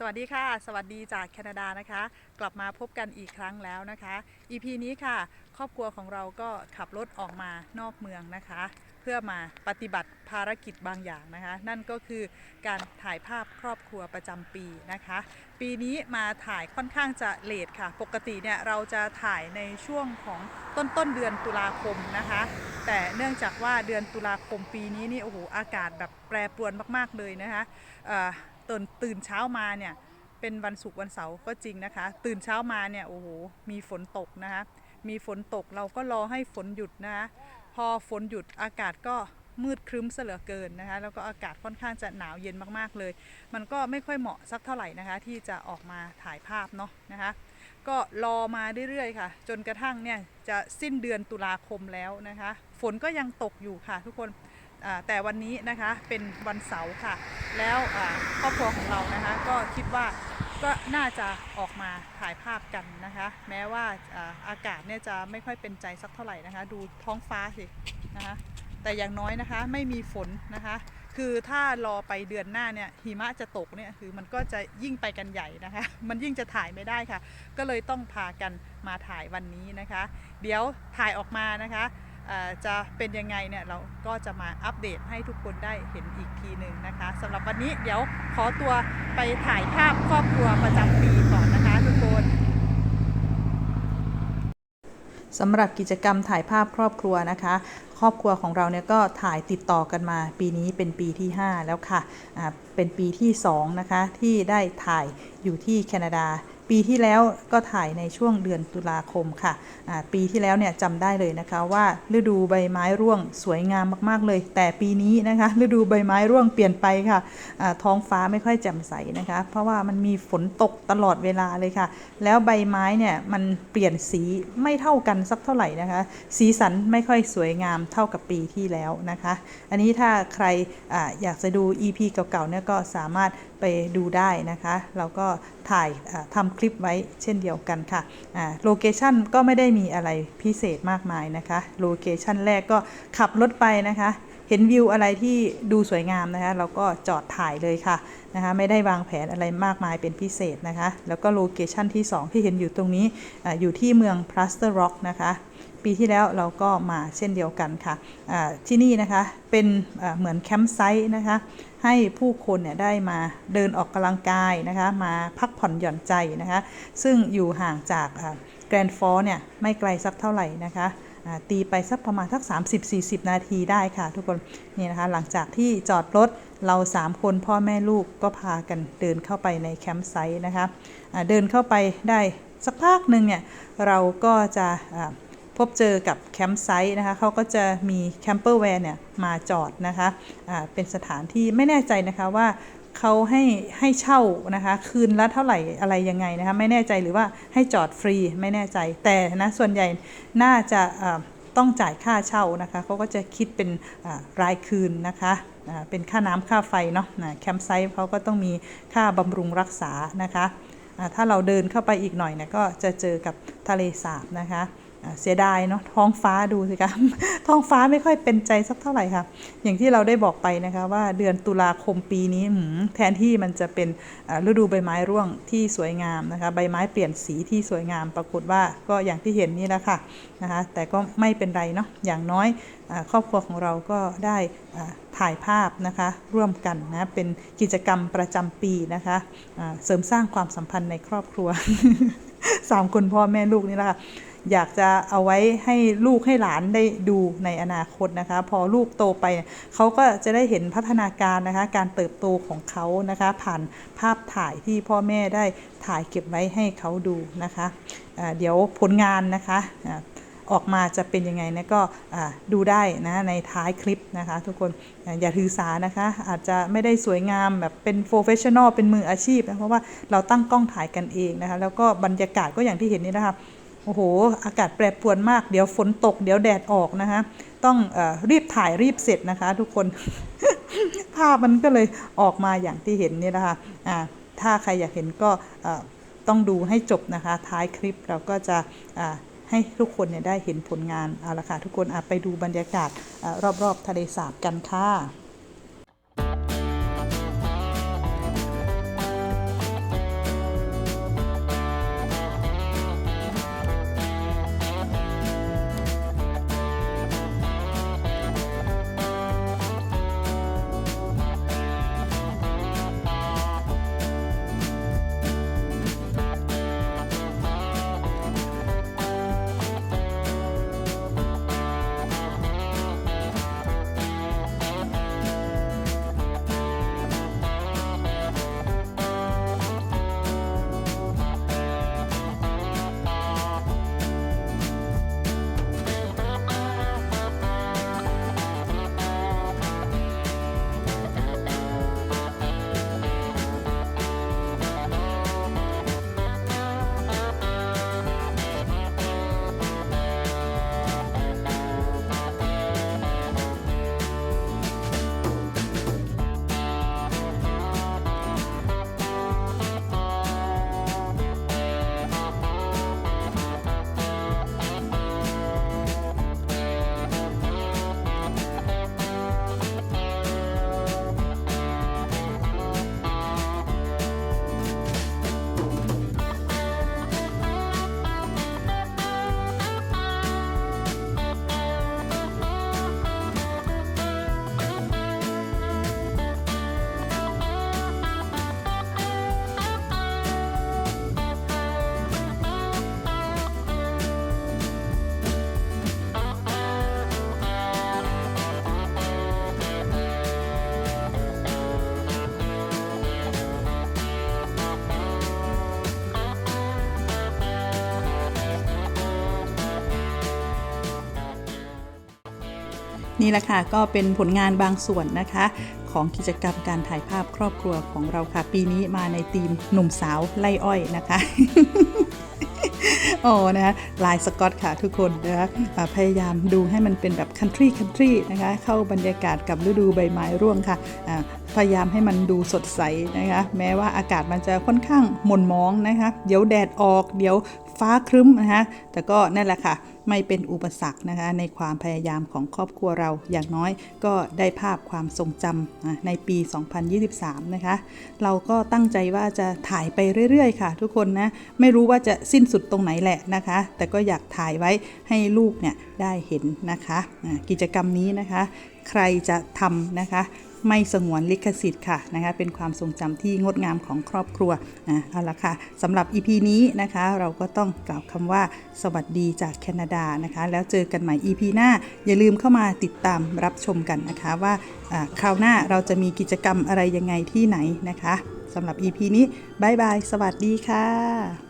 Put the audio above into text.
สวัสดีค่ะ สวัสดีจากแคนาดานะคะ กลับมาพบกันอีกครั้งแล้วนะคะ EP นี้ค่ะ ครอบครัวของเราก็ขับรถออกมานอกเมืองนะคะ เพื่อมาปฏิบัติภารกิจบางอย่างนะคะ นั่นก็คือการถ่ายภาพครอบครัวประจำปีนะคะ ปีนี้มาถ่ายค่อนข้างจะเลทค่ะ ปกติเนี่ยเราจะถ่ายในช่วงของต้นต้นเดือนตุลาคมนะคะ แต่เนื่องจากว่าเดือนตุลาคมปีนี้นี่โอ้โหอากาศแบบแปรปรวนมาก ๆเลยนะคะเอ่อ ตื่นตื่นเช้ามาเนี่ยเป็นวันศุกร์วันเสาร์ก็จริงนะคะ ตื่นเช้ามาเนี่ยโอ้โหมีฝนตกนะคะมีฝนตกเราก็รอให้ฝนหยุดนะคะพอฝนหยุดอากาศก็มืดครึ้มเสลือเกินนะคะแล้วก็อากาศค่อนข้างจะหนาวเย็นมากๆเลย มันก็ไม่ค่อยเหมาะสักเท่าไหร่นะคะ ที่จะออกมาถ่ายภาพเนาะนะคะก็รอมาเรื่อยๆค่ะ จนกระทั่งเนี่ยจะสิ้นเดือนตุลาคมแล้วนะคะ ฝนก็ยังตกอยู่ค่ะทุกคน แต่วันนี้นะคะเป็นวันเสาร์ค่ะ แล้วครอบครัวของเรานะคะก็คิดว่าก็น่าจะออกมาถ่ายภาพกันนะคะ แม้ว่าอาอากาศเนี่ยจะไม่ค่อยเป็นใจสักเท่าไหร่นะคะ ดูท้องฟ้าสินะคะแต่อย่างน้อยนะคะไม่มีฝนนะคะ คือถ้ารอไปเดือนหน้าเนี่ยหิมะจะตกเนี่ยคือมันก็จะยิ่งไปกันใหญ่นะคะ มันยิ่งจะถ่ายไม่ได้ค่ะ ก็เลยต้องพากันมาถ่ายวันนี้นะคะ เดี๋ยวถ่ายออกมานะคะ จะเป็นยังไงเนี่ยเราก็จะมาอัปเดตให้ทุกคนได้เห็นอีกทีหนึ่งนะคะสำหรับวันนี้เดี๋ยวขอตัวไปถ่ายภาพครอบครัวประจำปีก่อนนะคะทุกคนสำหรับกิจกรรมถ่ายภาพครอบครัวนะคะ ครอบครัวของเราเนี่ยก็ถ่ายติดต่อกันมา ปีนี้เป็นปีที่ 5 แล้วค่ะอ่าเป็นปีที่ 2 นะคะ ที่ได้ถ่ายอยู่ที่แคนาดา ปีที่แล้วก็ถ่ายในช่วงเดือนตุลาคมค่ะอ่าปีที่แล้วเนี่ยจำได้เลยนะคะว่าฤดูใบไม้ร่วงสวยงามมากๆเลย แต่ปีนี้นะคะฤดูใบไม้ร่วงเปลี่ยนไปค่ะอ่าท้องฟ้าไม่ค่อยแจ่มใสนะคะ เพราะว่ามันมีฝนตกตลอดเวลาเลยค่ะ แล้วใบไม้เนี่ยมันเปลี่ยนสีไม่เท่ากันสักเท่าไหร่นะคะ สีสันไม่ค่อยสวยงามเท่ากับปีที่แล้วนะคะ อันนี้ถ้าใครออยากจะดู EP เก่าๆเนี่ยก็สามารถไปดูได้นะคะ เราก็ถ่ายทำคลิปไว้เช่นเดียวกันค่ะโลเคชันก็ไม่ได้มีอะไรพิเศษมากมายนะคะโลเคชันแรกก็ขับรถไปนะคะเห็นวิวอะไรที่ดูสวยงามนะคะเราก็จอดถ่ายเลยค่ะนะคะไม่ได้วางแผนอะไรมากมายเป็นพิเศษนะคะ แล้วก็โลเคชันที่ 2 ที่เห็นอยู่ตรงนี้ออยู่ที่เมืองพลาสเตอร์ร็อกนะคะ ปีที่แล้วเราก็มาเช่นเดียวกันค่ะที่นี่นะคะเป็นเหมือนแคมป์ไซต์นะคะให้ผู้คนเนี่ยได้มาเดินออกกำลังกายนะคะมาพักผ่อนหย่อนใจนะคะซึ่งอยู่ห่างจากแกรนด์ฟอร์เนี่ยไม่ไกลสักเท่าไหร่นะคะตีไปสักประมาณสัก 30-40 นาทีได้ค่ะทุกคน นี่นะคะ หลังจากที่จอดรถเรา 3 คนพ่อแม่ลูกก็พากันเดินเข้าไปในแคมป์ไซต์นะคะอ่าเดินเข้าไปได้สักพักหนึ่งเนี่ย เราก็จะอ่า พบเจอกับแคมป์ไซต์นะคะเขาก็จะมีแคมเปอร์แวนเนี่ยมาจอดนะคะอ่าเป็นสถานที่ไม่แน่ใจนะคะว่าเขาให้ให้เช่านะคะคืนละเท่าไหร่อะไรยังไงนะคะไม่แน่ใจหรือว่าให้จอดฟรีไม่แน่ใจแต่นะส่วนใหญ่น่าจะอ่าต้องจ่ายค่าเช่านะคะเขาก็จะคิดเป็นรายคืนนะคะเป็นค่าน้ำค่าไฟเนาะแคมป์ไซต์เขาก็ต้องมีค่าบำรุงรักษานะคะถ้าเราเดินเข้าไปอีกหน่อยนี่ยก็จะเจอกับทะเลสาบนะคะ เสียดายเนาะท้องฟ้าดูสิคะท้องฟ้าไม่ค่อยเป็นใจสักเท่าไหร่ค่ะ อย่างที่เราได้บอกไปนะคะว่าเดือนตุลาคมปีนี้แทนที่มันจะเป็นฤดูใบไม้ร่วงที่สวยงามนะคะใบไม้เปลี่ยนสีที่สวยงามปรากฏว่าก็อย่างที่เห็นนี่แหละค่ะนะคะแต่ก็ไม่เป็นไรเนาะอย่างน้อยครอบครัวของเราก็ได้ถ่ายภาพนะคะร่วมกันนะเป็นกิจกรรมประจำปีนะคะอ่าเสริมสร้างความสัมพันธ์ในครอบครัวสามคนพ่อแม่ลูกนี่แหละค่ะ อยากจะเอาไว้ให้ลูกให้หลานได้ดูในอนาคตนะคะ พอลูกโตไปเขาก็จะได้เห็นพัฒนาการนะคะ การเติบโตของเขานะคะ ผ่านภาพถ่ายที่พ่อแม่ได้ถ่ายเก็บไว้ให้เขาดูนะคะอ่าเดี๋ยวผลงานนะคะออกมาจะเป็นยังไงนะก็ดูได้นะในท้ายคลิปนะคะ ทุกคนอย่าถือสานะคะ อาจจะไม่ได้สวยงามแบบเป็นโ r o f e s s i o n a l เป็นมืออาชีพนะเพราะว่าเราตั้งกล้องถ่ายกันเองนะคะ แล้วก็บรรยากาศก็อย่างที่เห็นนี่นะคะ โอ้โห อากาศแปรปรวนมาก เดี๋ยวฝนตก เดี๋ยวแดดออกนะคะ ต้องอรีบถ่ายรีบเสร็จนะคะ ทุกคน ภาพมันก็เลยออกมาอย่างที่เห็นนี่นะคะอ่าถ้าใครอยากเห็นก็ต้องดูให้จบนะคะ ท้ายคลิปเราก็จะให้ทุกคนเนี่ยได้เห็นผลงาน เอาละค่ะทุกคนไปดูบรรยากาศอรอบๆทะเลสาบกันค่ะ นี่แหละค่ะก็เป็นผลงานบางส่วนนะคะ ของกิจกรรมการถ่ายภาพครอบครัวของเราค่ะ ปีนี้มาในธีมหนุ่มสาวไล่อ้อยนะคะโอ้นะคะลายสกอตค่ะทุกคนนะคะพยายามดูให้มันเป็นแบบคันทรีคันทรีนะคะ เข้าบรรยากาศกับฤดูใบไม้ร่วงค่ะ พยายามให้มันดูสดใสนะคะ แม้ว่าอากาศมันจะค่อนข้างหม่นหมองนะคะ เดี๋ยวแดดออก เดี๋ยวฟ้าครึ้มนะคะแต่ก็นั่นแหละค่ะ ไม่เป็นอุปสรรคนะคะ ในความพยายามของครอบครัวเราอย่างน้อยก็ได้ภาพความทรงจำอะในปี 2023 นะคะ เราก็ตั้งใจว่าจะถ่ายไปเรื่อยๆ ค่ะ ทุกคนนะ ไม่รู้ว่าจะสิ้นสุดตรงไหนแหละนะคะ แต่ก็อยากถ่ายไว้ให้ลูกเนี่ยได้เห็นนะคะอะกิจกรรมนี้นะคะ ใครจะทำนะคะ ไม่สงวนลิขสิทธิ์ค่ะนะคะเป็นความทรงจำที่งดงามของครอบครัวอะเอาละค่ะสำหรับ EP นี้นะคะเราก็ต้องกล่าวคำว่าสวัสดีจากแคนาดานะคะ แล้วเจอกันใหม่ EP หน้า อย่าลืมเข้ามาติดตามรับชมกันนะคะว่าอ่าคราวหน้าเราจะมีกิจกรรมอะไรยังไงที่ไหนนะคะสำหรับ EP นี้บายบาย สวัสดีค่ะ